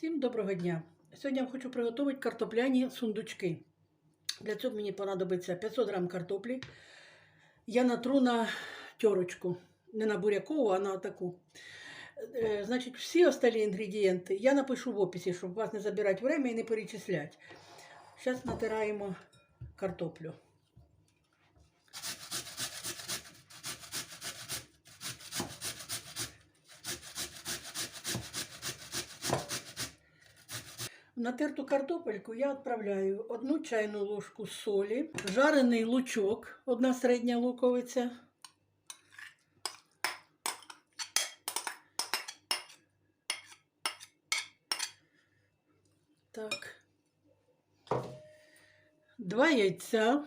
Всім доброго дня! Сьогодні я хочу приготувати картопляні сундучки. Для цього мені понадобиться 500 грам картоплі. Я натру на терочку, не на бурякову, а на таку. Е, Значить, всі остальні інгредієнти я напишу в описі, щоб вас не забирати время і не перечисляти. Зараз натираємо картоплю. В натерту картопельку я відправляю одну чайну ложку солі, жарений лучок, одна середня луковиця. Так. Два яйця.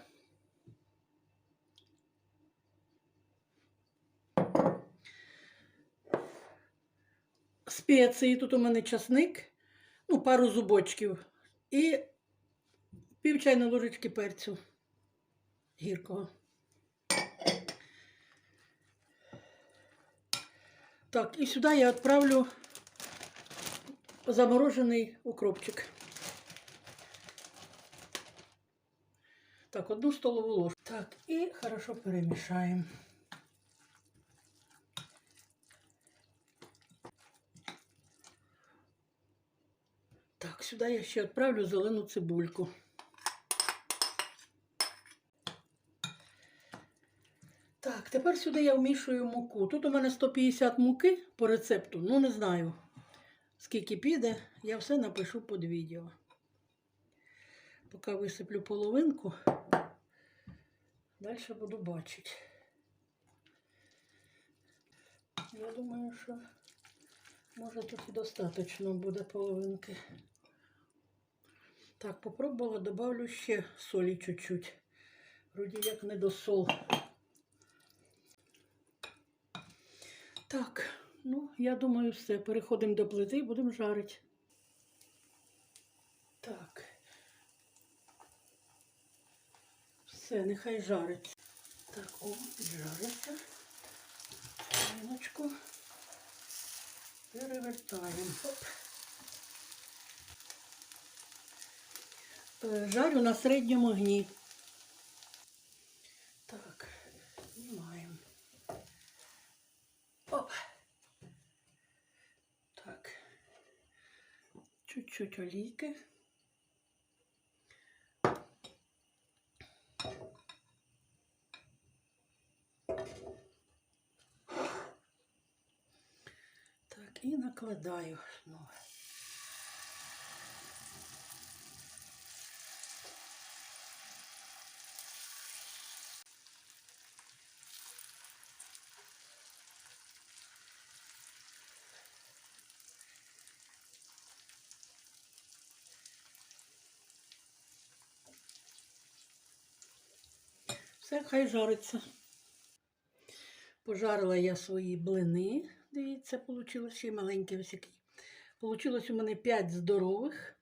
Спеції. Тут у мене часник ну, пару зубочків і пів чайної ложечки перцю гіркого. Так, і сюди я відправлю заморожений укропчик. Так, одну столову ложку. Так, і хорошо перемішаємо. Сюди я ще відправлю зелену цибульку. Так, тепер сюди я вмішую муку. Тут у мене 150 муки по рецепту. Ну, не знаю, скільки піде, я все напишу під відео. Поки висиплю половинку, далі буду бачити. Я думаю, що може тут і достатньо буде половинки. Так, попробувала, добавлю ще солі чуть-чуть. Вроді як не до сол. Так, ну, я думаю, все. Переходимо до плити і будемо жарити. Так. Все, нехай жариться. Так, о, піджариться. Хвилиночку. Перевертаємо. Оп. Жарю на середньому огні. Так, знімаємо. Оп. Так. Чуть-чуть олійки. Так, і накладаю знову. Все, хай жариться. Пожарила я свої блини. Дивіться, вийшло ще й маленький ось які. Получилось у мене 5 здорових.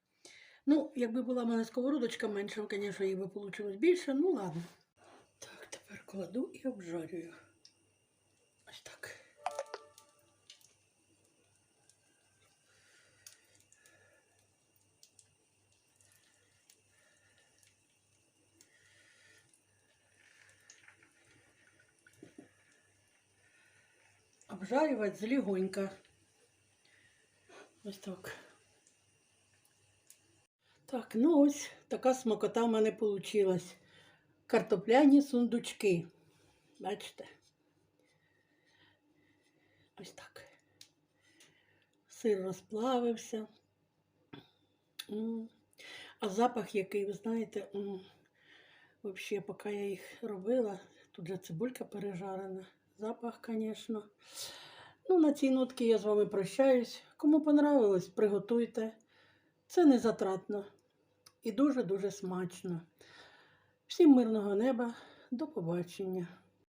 Ну, якби була в мене сковородочка менша, звісно, їй би вийшло більше. Ну, ладно. Так, тепер кладу і обжарюю. Ось так. Обжарювати злігонько. Ось так. Так, ну ось така смакота в мене вийшла. Картопляні сундучки. Бачите? Ось так. Сир розплавився. А запах який, ви знаєте, взагалі, поки я їх робила, тут же цибулька пережарена. Запах, звісно. Ну, на цій нотці я з вами прощаюсь. Кому понравилось, приготуйте. Це не затратно і дуже-дуже смачно. Всім мирного неба, до побачення.